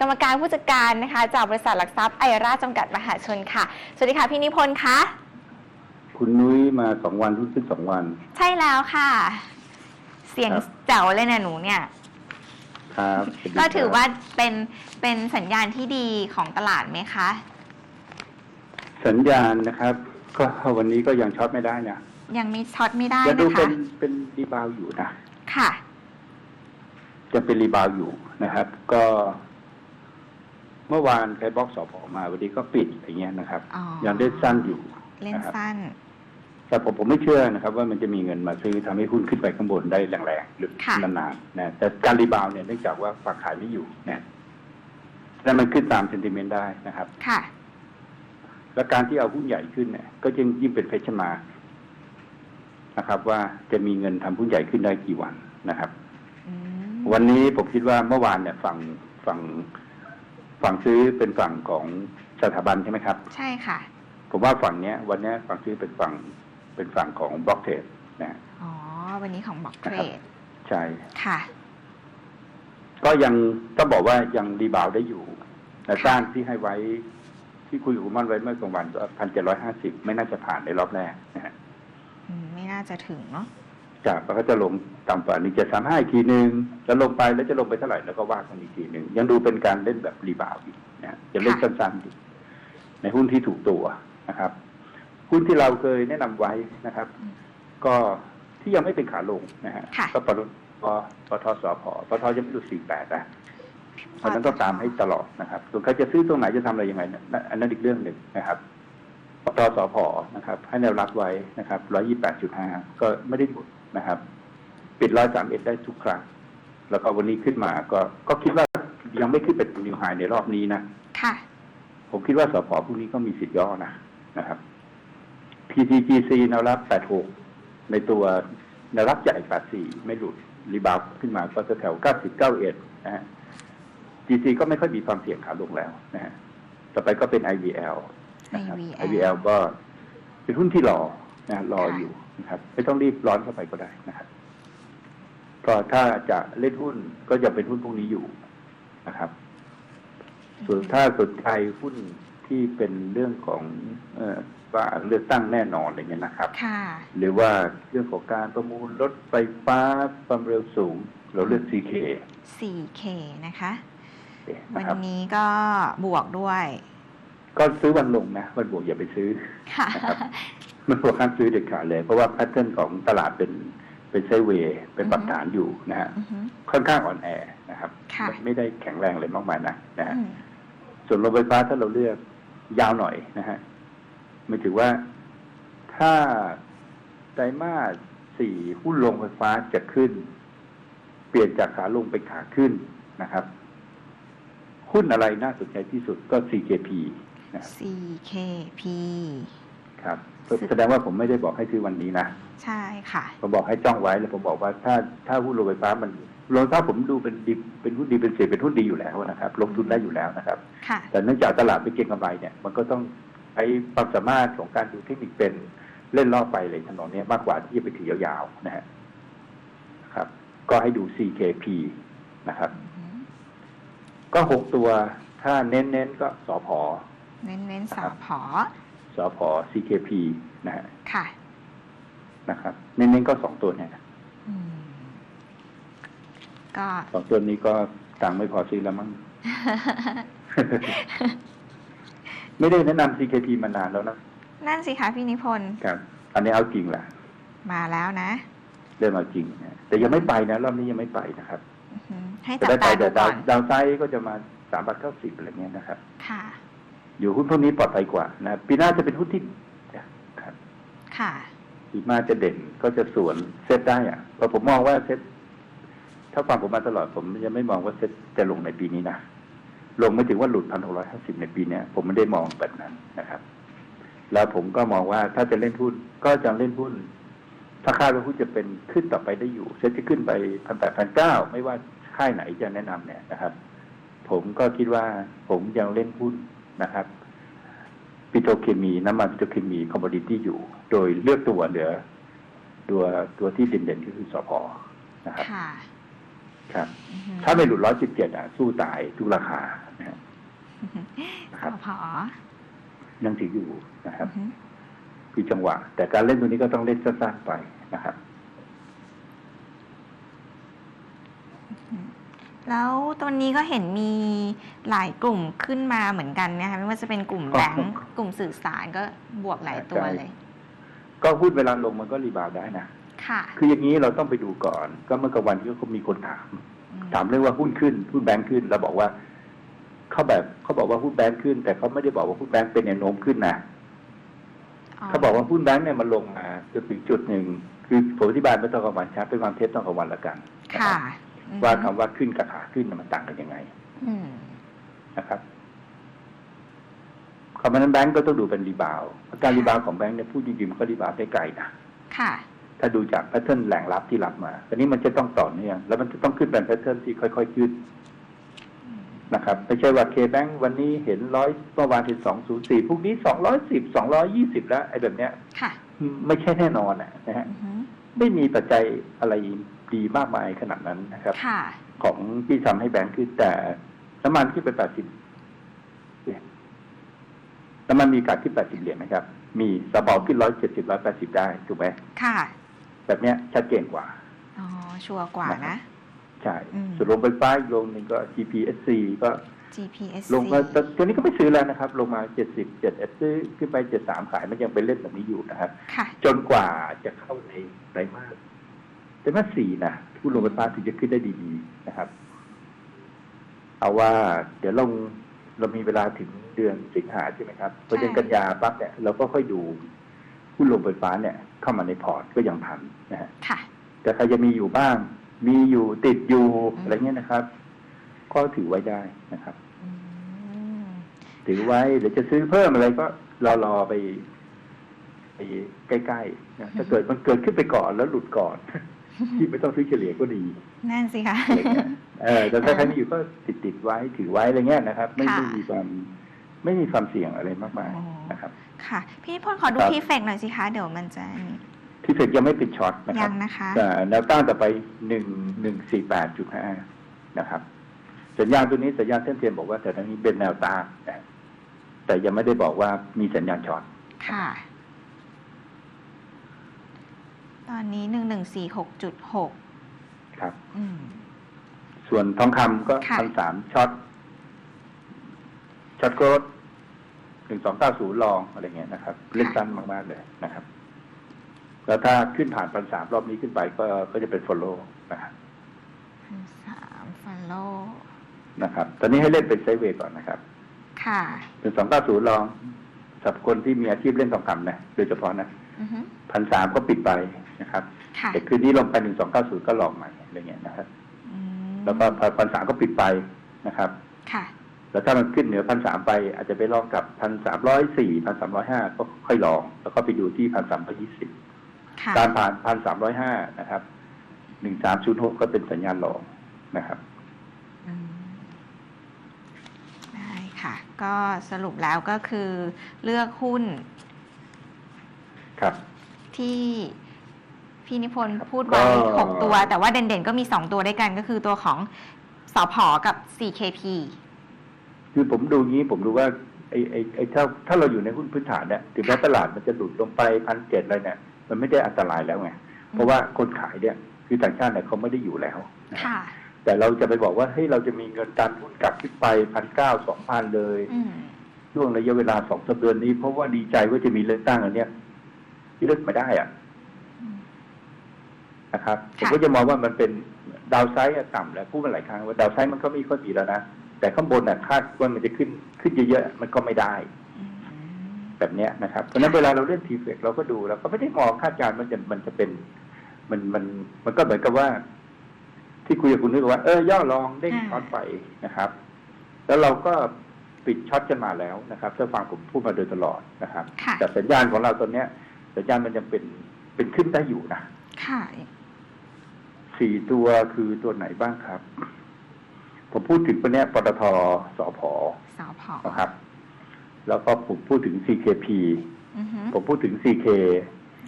กรรมการผู้จัดการนะคะ จากบริษัทหลักทรัพย์ไอราชจำกัดมหาชนค่ะ สวัสดีค่ะพี่นิพนธ์คะ คุณนุ้ยมาสองวันทุกขึ้นสองวัน ใช่แล้วค่ะ เสียงครับ แจ๋วเลยเนี่ยหนูเนี่ย ครับสสดีก็ถือครับว่าเป็นเป็นสัญญาณที่ดีของตลาดไหมคะ สัญญาณนะครับ ก็วันนี้ก็ยังช็อตไม่ได้นะยังมีช็อตไม่ได้ยังดูนะเป็คะ นเป็นรีบาวอยู่นะค่ะ จะเป็นรีบาวอยู่นะครับ ก็ เมื่อวานใครบล็อกสอบออกมาวันนี้ก็ปิดอย่างเงี้ยนะครับ อ๋อ ยังได้สั้นอยู่เล่นนะครับสั้น แต่ผมผมไม่เชื่อนะครับ ว่ามันจะมีเงินมาซื้อทำให้หุ้นขึ้นไปข้างบนได้แรงๆหรือค่ะ นานๆนะแต่การรีบาวเนี่ยเนื่องจากว่าฝากขายไม่อยู่นะแล้วมันขึ้นตามเซนติเมนต์ได้นะครับ ค่ะ และการที่เอาหุ้นใหญ่ขึ้นเนี่ยก็ยิ่งยิ่งเป็นเพชรมานะครับ ว่าจะมีเงินทำหุ้นใหญ่ขึ้นได้กี่วันนะครับ อืมวันนี้ผมคิดว่าเมื่อวานเนี่ยฝั่งฝั่ง ฝั่งซื้อเป็นฝั่งของสถาบันใช่ไหมครับ ใช่ค่ะ ผมว่าฝั่งเนี้ย วันเนี้ยฝั่งซื้อเป็นฝั่งเป็นฝั่งของบล็อกเทรดนะอ๋อ วันนี้ของบอกเทรดใช่ค่ะ ก็ยังต้องบอกว่ายังรีบาวได้อยู่แต่ค่ะสร้างที่ให้ไว้ที่คุยกับคุณมันไว้เมื่อกลางวันก็พันเจ็ดร้อยห้าสิบไม่น่าจะผ่านในรอบแรกนะฮะอืมไม่น่าจะถึงเนาะ จากแล้วก็จะลงต่ำกว่าหนึ่งเจ็ดสามห้าอีกทีหนึ่งแล้วลงไปแล้วจะลงไปเท่าไหร่แล้วก็ว่ากันอีกทีหนึ่งยังดูเป็นการเล่นแบบรีบาวด์อยู่นะฮะจะเล่นสั้นๆอยู่ในหุ้นที่ถูกตัวนะครับ หุ้นที่เราเคยแนะนำไว้นะครับ ก็ที่ยังไม่เป็นขาลงนะฮะค่ะก็ปตปปทสพปทยังไม่หลุดสี่แปดนะเพราะฉะนั้นต้องตามให้ตลอดนะครับส่วนใครจะซื้อตรงไหนจะทำอะไรยังไงเนยนั่นอันนั้นอีกเรื่องหนึ่งนะครับปตสพนะครับ ให้แนวรับไว้นะครับร้อยี่แปดจุดห้าก็ไม่ได้หลุด นะครับ ปิดร้อยสามเอ็ดได้ทุกครั้ง แล้วก็วันนี้ขึ้นมาก็ก็คิดว่ายังไม่ขึ้นเป็นนิวไฮในรอบนี้นะค่ะ ผมคิดว่าสพพวกนี้ก็มีสิทธิ์ย่อนะนะครับ PTGC แนวรับ 86 ในตัวแนวรับใหญ่ 84 ไม่หลุด รีบาวด์ขึ้นมาก็จะแถว 90 91 นะฮะ GC ก็ไม่ค่อยมีความเสี่ยงขาลงแล้วนะฮะ ต่อไปก็เป็น IVL นะครับ IVL IVL ก็เป็นหุ้นที่รอนะรอค่ะอยู่ นะครับ ไม่ต้องรีบร้อนเข้าไปก็ได้นะครับ ก็ถ้าจะเล่นหุ้นก็จะเป็นหุ้นพวกนี้อยู่นะครับ ส่วนถ้าสนใจหุ้นที่เป็นเรื่องของเออว่าเลือกตั้งแน่นอนอะไรเงี้ยนะครับ ค่ะ หรือว่าเรื่องของการประมูลรถไฟฟ้าความเร็วสูง เราเลือก CK 4K นะคะ วันะนครับ นี้ก็บวกด้วย ก็ซื้อวันลงนะ วันบวกอย่าไปซื้อ ค่ะ นะครับ มันบวกห้ามซื้อเด็ดขาดเลย เพราะว่าแพทเทิร์นของตลาดเป็นเป็นไซด์เวย์เป็นปรับฐานอยู่นะฮะอือฮึค่อนข้างอ่อนแอนะครับค่ะไม่ไม่ได้แข็งแรงเลยมากมายนะนะฮะอืมส่วนโรงไฟฟ้าถ้าเราเลือกยาวหน่อยนะฮะหมายถึงว่าถ้าไตรมาสสี่หุ้นโรงไฟฟ้าจะขึ้น เปลี่ยนจากขาลงเป็นขาขึ้นนะครับหุ้นอะไรน่าสนใจที่สุดก็ CKP นะครับ 4KP ครับ แสดงว่าผมไม่ได้บอกให้ซื้อวันนี้นะใช่ค่ะ ผมบอกให้จ้องไว้แล้วผมบอกว่าถ้าถ้าหุ้นโรงไฟฟ้ามันโรงไฟฟ้าผมดูเป็นดีเป็นหุ้นดีเป็นเสียเป็นหุ้นดีอยู่แล้วนะครับ ลงทุนได้อยู่แล้วนะครับ ค่ะ แต่เนื่องจากตลาดไม่เก็งกำไรเนี่ยมันก็ต้องใช้ความสามารถของการดูเทคนิคเป็นเล่นรอบไปเลยทำนองเนี้ยมากกว่าที่จะไปถือยาวๆนะฮะครับ ก็ให้ดู CKP นะครับอือฮึก็หกตัวถ้าเน้นๆก็สพเน้นเน้นๆสอพอ สพ CKP นะฮะค่ะนะครับเน้นๆก็สองตัวเนี่ยอืมก็สองตัวนี้ก็ตังค์ไม่พอซื้อแล้วมั้ง ไม่ได้แนะนำ CKP มานานแล้วนะนั่นสิคะพี่นิพนธ์ครับ อันนี้เอาจริงแหละมาแล้วนะเริ่มเอาจริงนะแต่ยังไม่ไปนะรอบนี้ยังไม่ไปนะครับอือฮึให้จะจับได้ไปตาดูแต่ดาก่วอน ดาวไซด์ก็จะมาสามบาทเก้าสิบอะไรเงี้ยนะครับ ค่ะ อยู่หุ้นพวกนี้ปลอดภัยกว่านะปีหน้าจะเป็นหุ้นที่ครับค่ะปีหน้าจะเด่นก็จะสวนเซตได้อะเพราะผมมองว่าเซตถ้าฟังผมมาตลอดผมยังไม่มองว่าเซตจะลงในปีนี้นะลงไม่ถึงว่าหลุดพันหกร้อยห้าสิบในปีเนี้ยผมไม่ได้มองแบบนั้นนะครับ แล้วผมก็มองว่าถ้าจะเล่นหุ้นก็จะเล่นหุ้น ถ้าคาดว่าหุ้นจะเป็นขึ้นต่อไปได้อยู่เซ็ตจะขึ้นไปพันแปดพันเก้าไม่ว่าค่ายไหนจะแนะนำเนี่ยนะครับ ผมก็คิดว่าผมยังเล่นหุ้น นะครับปิโตรเคมีน้ำมันปิโตรเคมีคอมมอดิตี้อยู่ โดยเลือกตัวเหลือ ตัวตัวที่เด่นๆก็คือสพนะครับค่ะครับอือฮึถ้าไม่หลุดร้อยสิบเจ็ดอะ สู้ตายทุกราคานะฮะนะครับสพยังถืออยู่นะครับอือฮึคือจังหวะ แต่การเล่นตัวนี้ก็ต้องเล่นสั้นๆไปนะครับ แล้วตัวนี้ก็เห็นมีหลายกลุ่มขึ้นมาเหมือนกันนะคะไม่ว่าจะเป็นกลุ่มก็แบงก์กลุ่มสื่อสารก็บวกหลายตัวใช่เลย ก็หุ้นเวลาลงมันก็รีบาวด์ได้นะค่ะ คืออย่างนี้เราต้องไปดูก่อน ก็เมื่อกลางวันที่เขามีคนถามอืมถามเรื่องว่าหุ้นขึ้นหุ้นแบงค์ขึ้นเราบอกว่าเขาแบบเขาบอกว่าหุ้นแบงค์ขึ้น แต่เขาไม่ได้บอกว่าหุ้นแบงค์เป็นแนวโน้มขึ้นนะเขาบอกว่าหุ้นแบงค์เนี่ยมันลงมาจนถึงจุดหนึ่งคือผมอธิบายไม่ต้องกลางวันครับเป็นความเท็จต้องกลางวันละกันนะค่ะรับอือฮึ ว่าคำว่าขึ้นกับขาขึ้นน่ะมันต่างกันยังไงอืมนะครับคำนั้นแบงก์ก็ต้องดูเป็นรีบาวด์เพราะการรีบาวด์ของแบงก์เนี่ยพูดจริงๆมันก็รีบาวด์ได้ไกลนะค่ะ ถ้าดูจากแพทเทิร์นแหล่งรับที่รับมาแต่นี้มันจะต้องต่อเนื่องแล้วมันจะต้องขึ้นเป็นแพทเทิร์นที่ค่อยๆขึ้นนะครับไม่ใช่ว่าเคแบงวันนี้เห็นร้อยเมื่อวานเห็นสองศูนย์สี่พรุ่งนี้สองร้อยสิบสองร้อยี่สิบแล้วไอ้แบบเนี้ย ค่ะ ไม่ใช่แน่นอนนะนะฮะอือฮึไม่มีปัจจัยอะไร ดีมากมายขนาดนั้นนะครับ ค่ะ ของที่ทำให้แบงค์ขึ้นแต่น้ำมันขึ้นไปแปดสิบเหรียญน้ำมันมีการขึ้นแปดสิบเหรียญนะครับ มีสปอร์ขึ้นร้อยเจ็ดสิบร้อยแปดสิบได้ถูกไหมค่ะ แบบเนี้ยชัดเจนกว่า อ๋อ ชัวร์กว่านะ ใช่อืมส่วนลงไฟฟ้าอีกลงหนึ่งก็ GPSC ก็ GPSC ลงมาแต่ตัวนี้ก็ไม่ซื้อแล้วนะครับ ลงมาเจ็ดสิบเจ็ดเอ็ดซื้อขึ้นไปเจ็ดสามขายมันยังเป็นเล่นแบบนี้อยู่นะครับค่ะจนกว่าจะเข้าในไตรมาส ไตรมาสสี่นะผู้ลงไฟฟ้าถึงจะขึ้นได้ดีๆนะครับ เอาว่า เดี๋ยวลงเรามีเวลาถึงเดือนสิงหาใช่ไหมครับพอเดือนกันยาปั๊บเนี่ยเราก็ค่อยดูผู้ลงไฟฟ้าเนี่ย เข้ามาในพอร์ตก็ยังทันนะฮะค่ะแต่ใครจะมีอยู่บ้าง มีอยู่ติดอยู่อืมอะไรเงี้ยนะครับ ก็ถือไว้ได้นะครับอืมถือไว้หรือจะซื้อเพิ่มอะไรก็รอรอไปไปใกล้ๆนะถ้าเกิดมันเกิดขึ้นไปก่อนแล้วหลุดก่อน ที่ไม่ต้องซื้อเฉลี่ยก็ดีนั่นสิคะอะไรเงี้ยเออแต่ถ้าใครมีอยู่ก็ติดติดๆไว้ถือไว้อะไรเงี้ยนะครับ ไม่ค่ะไม่มีความไม่มีความเสี่ยงอะไรมากมายอ๋อนะครับ ค่ะ พี่นิพนธ์ขอดูครับพีเฟกหน่อยสิคะเดี๋ยวมันจะนี่ที่เฟดยังไม่ปิดช็อตนะคยัรับงนะคะแต่แนวต้านต่อไปหนึ่งหนึ่งสี่แปดจุดห้านะครับ สัญญาณตัวนี้สัญญาณเส้นเทียนบอกว่าแต่ตอนนี้เป็นแนวต้านนะแต่ยังไม่ได้บอกว่ามีสัญญาณช็อต ค่ะ ตอนนี้หนึ่งหนึ่งสี่หกจุดหกครับ อืม ส่วนทองคำก็ค่ะ พันสามช็อตช็อตโกรดหนึ่งสองเก้าศูนย์ลองอะไรเงี้ยนะครับเล่นสั้นมาก ๆ เลยนะครับ แล้วถ้าขึ้นผ่านพันสามรอบนี้ขึ้นไปก็ก็จะเป็นฟอลโล่นะครับ พันสามฟันโลนะครับ ตอนนี้ให้เล่นเป็นไซด์เวย์ก่อนนะครับค่ะ หนึ่งสองเก้าศูนย์ลองสำหรับคนที่มีอาชีพเล่นทองคำนะโดยเฉพาะนะ อือฮึพันสามก็ปิดไป นะครับค่ะแต่คืนนี้ลงไปหนึ่งสองเก้าศูนย์ก็ลองใหม่อะไรเงี้ยนะครับอืมแล้วก็พันสามก็ปิดไปนะครับค่ะแล้วถ้ามันขึ้นเหนือพันสามไปอาจจะไปลองกับพันสามร้อยสี่พันสามร้อยห้าก็ค่อยลอง แล้วก็ไปดูที่พันสามร้อยี่สิบค่ะการผ่านพันสามร้อยห้านะครับหนึ่งสามศูนย์หกก็เป็นสัญญาณลองนะครับอืมได้ค่ะ ก็สรุปแล้วก็คือเลือกหุ้น ครับ ที่ พี่นิพนธ์พูดไว้ก็หกตัว แต่ว่าเด่นๆก็มีสองตัวด้วยกันก็คือตัวของสพกับ CKP คือผมดูงี้ผมดูว่าไอ้ไอ้ไอ้ถ้าถ้าเราอยู่ในหุ้นพื้นฐานเนี่ยถึงแม้ตลาดมันจะหลุดลงไปพันเจ็ดอะไรเนี่ยมันไม่ได้อันตรายแล้วไง เพราะว่าคนขายเนี่ยคือต่างชาติเนี่ยเขาไม่ได้อยู่แล้วนะค่ะ แต่เราจะไปบอกว่าเฮ้ยเราจะมีเงินการทุนกลับขึ้นไปพันเก้าสองพันเลย อืมช่วงระยะเวลาสองสามเดือนนี้เพราะว่าดีใจว่าจะมีเลือกตั้งอันเนี้ยที่เลือกไม่ได้อะอืม นะครับผมค่ะก็จะมองว่ามันเป็นดาวไซด์อะต่ำแล้วพูดมาหลายครั้งว่าดาวไซด์มันก็มีข้อดีแล้วนะแต่ข้างบนน่ะคาดว่ามันจะขึ้นขึ้นเยอะๆมันก็ไม่ได้อืมแบบเนี้ยนะครับเพราะฉะนั้นเวลาเราเล่นทีเฟกเราก็ดูเราก็ไม่ได้มองคาดการณ์มันจะมันจะเป็น มันมันมันก็เหมือนกับว่า ที่คุยกับคุณนึกว่าเออย่อลองเด้งช็อตไปนะครับ แล้วเราก็ปิดช็อตกันมาแล้วนะครับถ้าฟังผมพูดมาโดยตลอดนะครับค่ะแต่สัญญาณของเราตอนเนี้ยสัญญาณมันยังเป็นเป็นขึ้นได้อยู่นะค่ะ สี่ตัวคือตัวไหนบ้างครับ ผมพูดถึงตัวเนี้ยปตทสพสพนะครับ แล้วก็ผมพูดถึง CKP อือฮึผมพูดถึง CK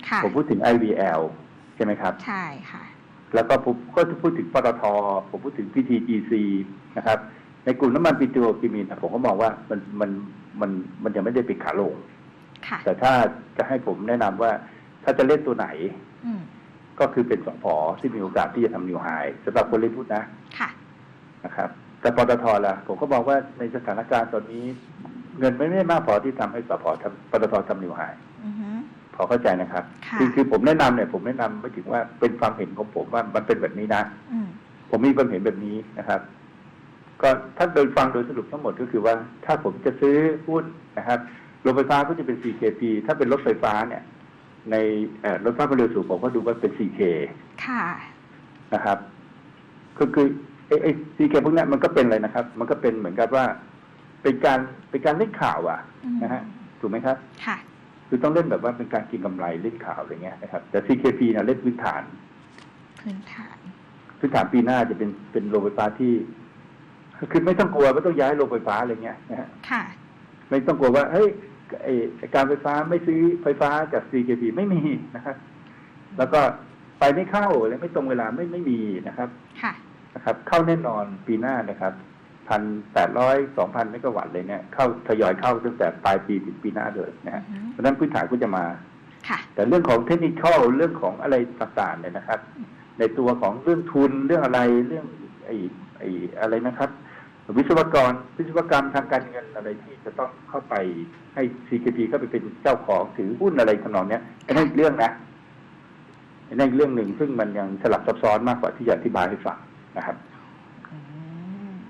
ค่ะผมพูดถึง IVL ใช่ไหมครับ ใช่ค่ะ แล้วก็ผมก็จะพูดถึงปตทผมพูดถึง PTGC นะครับ ในกลุ่มน้ำมันปิโตรเคมีนะผมก็มองว่ามันมันมันมันยังไม่ได้เป็นขาลงค่ะแต่ถ้าจะให้ผมแนะนำว่าถ้าจะเล่นตัวไหนอืม ก็คือเป็นสพที่มีโอกาสที่จะทำนิวไฮสำหรับคนเล่นพุทธนะค่ะ นะครับ แต่ปตทล่ะ ผมก็มองว่าในสถานการณ์ตอนนี้ เงินไม่ได้มากพอที่ทำให้สพทำปตททำนิวไฮอือฮึ พอเข้าใจนะครับค่ะ อคือผมแนะนำเนี่ยผมแนะนำไม่ถึงว่าเป็นความเห็นของผมว่ามันเป็นแบบนี้นะ อืม ผมมีความเห็นแบบนี้นะครับ ก็ถ้าโดยฟังโดยสรุปทั้งหมดก็คือว่า ถ้าผมจะซื้อหุ้นนะครับโรงไฟฟ้าก็จะเป็น 4KP ถ้าเป็นรถไฟฟ้าเนี่ย ในเอ่อรถไฟฟ้าความเร็วสูงผมก็ดูว่าเป็น 4K ค่ะ นะครับคือคือไอ้ไอ้ 4K พวกเนี้ยมันก็เป็นอะไรนะครับ มันก็เป็นเหมือนกับว่า เป็นการเป็นการเล่นข่าวอะอืมนะฮะถูกไหมครับค่ะคือต้องเล่นแบบว่าเป็นการกินกำไรเล่นข่าวอะไรเงี้ยนะครับแต่ CKP นะเล่นพื้นฐาน พื้นฐานพื้นฐานปีหน้าจะเป็นเป็นโรงไฟฟ้าที่คือไม่ต้องกลัวไม่ต้องย้ายโรงไฟฟ้าอะไรเงี้ยนะฮะค่ะ ไม่ต้องกลัวว่าเฮ้ยไอไอ้ การไฟฟ้าไม่ซื้อไฟฟ้าจาก CKP ไม่มีนะครับ แล้วก็ไปไม่เข้าอะไรไม่ตรงเวลาไม่ไม่มีนะครับ ค่ะ นะครับ เข้าแน่นอนปีหน้านะครับพันแปดร้อยสองพันเมกะวัตต์เลยเนี่ยเข้าทยอยเข้าตั้งแต่ปลายปีถึงปีหน้าเลยนะอืฮะอฮึเพราะฉะนั้นพื้นฐานก็จะมาค่ะแต่เรื่องของเทคนิคเรื่องของอะไรต่างๆเนี่ยนะครับ ในตัวของเรื่องทุนเรื่องอะไรเรื่องไอ้ไอ้อะไรนะครับ วิศวกรวิศวกรรมทางการเงินอะไรที่จะต้องเข้าไปให้ CKP เข้าไปเป็นเจ้าของถือหุ้นอะไรทำนองเนี้ยอันนั้นอีกเรื่องนะอันนั้นอีกเรื่องหนึ่งซึ่งมันยังสลับซับซ้อนมากกว่าที่จะอธิบายให้ฟังนะครับ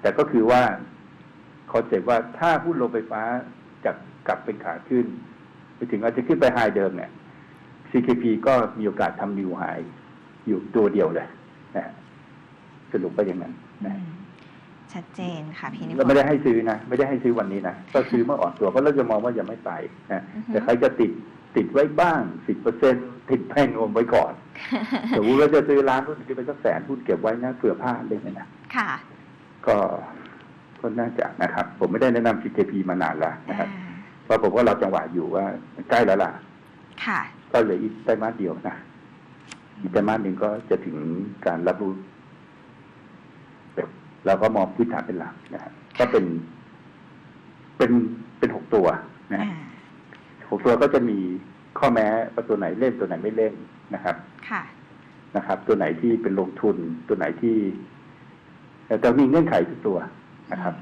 แต่ก็คือว่าคอนเซ็ปต์ว่าถ้าหุ้นโรงไฟฟ้าจะกลับเป็นขาขึ้น ไปถึงอาจจะขึ้นไปไฮเดิมเนี่ย CKP ก็มีโอกาสทำนิวไฮอยู่ตัวเดียวเลยนะสรุปไปอย่างนั้นนะ ชัดเจนค่ะพี่นิพเรานไม่ธ์ได้ให้ซื้อนะไม่ได้ให้ซื้อวันนี้นะก็ซื้อเมื่ออ่อนตัวเพราะเราจะมองว่ายังไม่ไปนะอือฮึ แต่ใครจะติดติดไว้บ้างสิบเปอร์เซ็นติดแพงงมไว้ก่อนสมมติว่าจะซื้อร้านหุ้นที่เป็นสักแสนหุ้นเก็บไว้นะเผื่อพลาดเลยนะ ค่ะก็ก็น่าจะนะครับ ผมไม่ได้แนะนำ CKP มานานแล้วนะครับอ่าเพราะผมว่าเราจังหวะอยู่ว่าใกล้แล้วล่ะ ค่ะ ก็เหลืออีกไตรมาสเดียวนะอีกไตรมาสหนึ่งก็จะถึงการรับรู้ เราก็มองพื้นฐานเป็นหลักนะฮะก็เป็น เป็นเป็นหกตัวนะฮะอ่าหกตัวก็จะมีข้อแม้ว่าตัวไหนเล่นตัวไหนไม่เล่นนะครับค่ะนะครับ ตัวไหนที่เป็นลงทุนตัวไหนที่แต่แต่มีเงื่อนไขทุกตัวนะครับ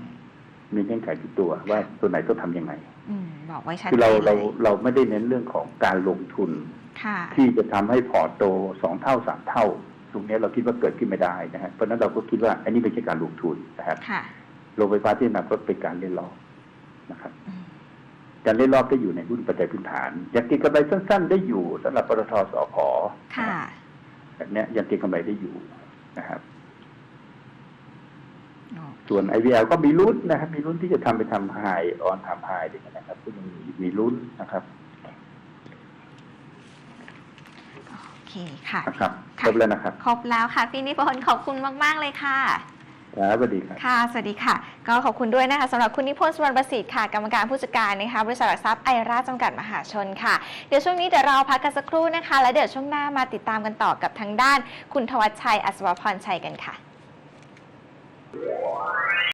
มีเงื่อนไขทุกตัว ว่าตัวไหนต้องทำยังไงอืมบอกไว้ชัดคือเราเจนเลเรายเราไม่ได้เน้นเรื่องของการลงทุนค่ะที่จะทำให้พอร์ตโตสองเท่าสามเท่า ตรงนี้เราคิดว่าเกิดขึ้นไม่ได้นะฮะเพราะฉะนั้นเราก็คิดว่าอันนี้ไม่ใช่การลงทุนนะครับค่ะโรงไฟฟ้าที่อนาคตเป็นการเล่นรอบนะครับอืมการเล่นรอบได้อยู่ในหุ้นปัจจัยพื้นฐาน อยากเก็งกำไรสั้น ๆ ได้อยู่สำหรับปตทสอพค่ะแบบเนี้ยยังเก็งกำไรได้อยู่นะครับอ๋อส่วน IVL ก็มีลุ้นนะครับ มีลุ้นที่จะทำไปทำไฮออนทำไฮด้วยนะครับก็ยังมีมีลุ้นนะครับ โอ เคค่ะนะครับคค่ะรบแล้วนะครับ ครบแล้วค่ะพี่นิพนธ์ขอบคุณมาก ๆ เลยค่ะครับสวัสดีครับค่ะ สวัสดีค่ะ ก็ขอบคุณด้วยนะคะสำหรับคุณนิพนธ์สุวรรณประสิทธิ์ค่ะ กรรมการผู้จัดการนะคะ บริษัทหลักทรัพย์ไอราชจำกัดมหาชนค่ะ เดี๋ยวช่วงนี้เดี๋ยวเราพักกันสักครู่นะคะ แล้วเดี๋ยวช่วงหน้ามาติดตามกันต่อกับทางด้าน คุณทวัชชัย อัศวพรชัยกันค่ะ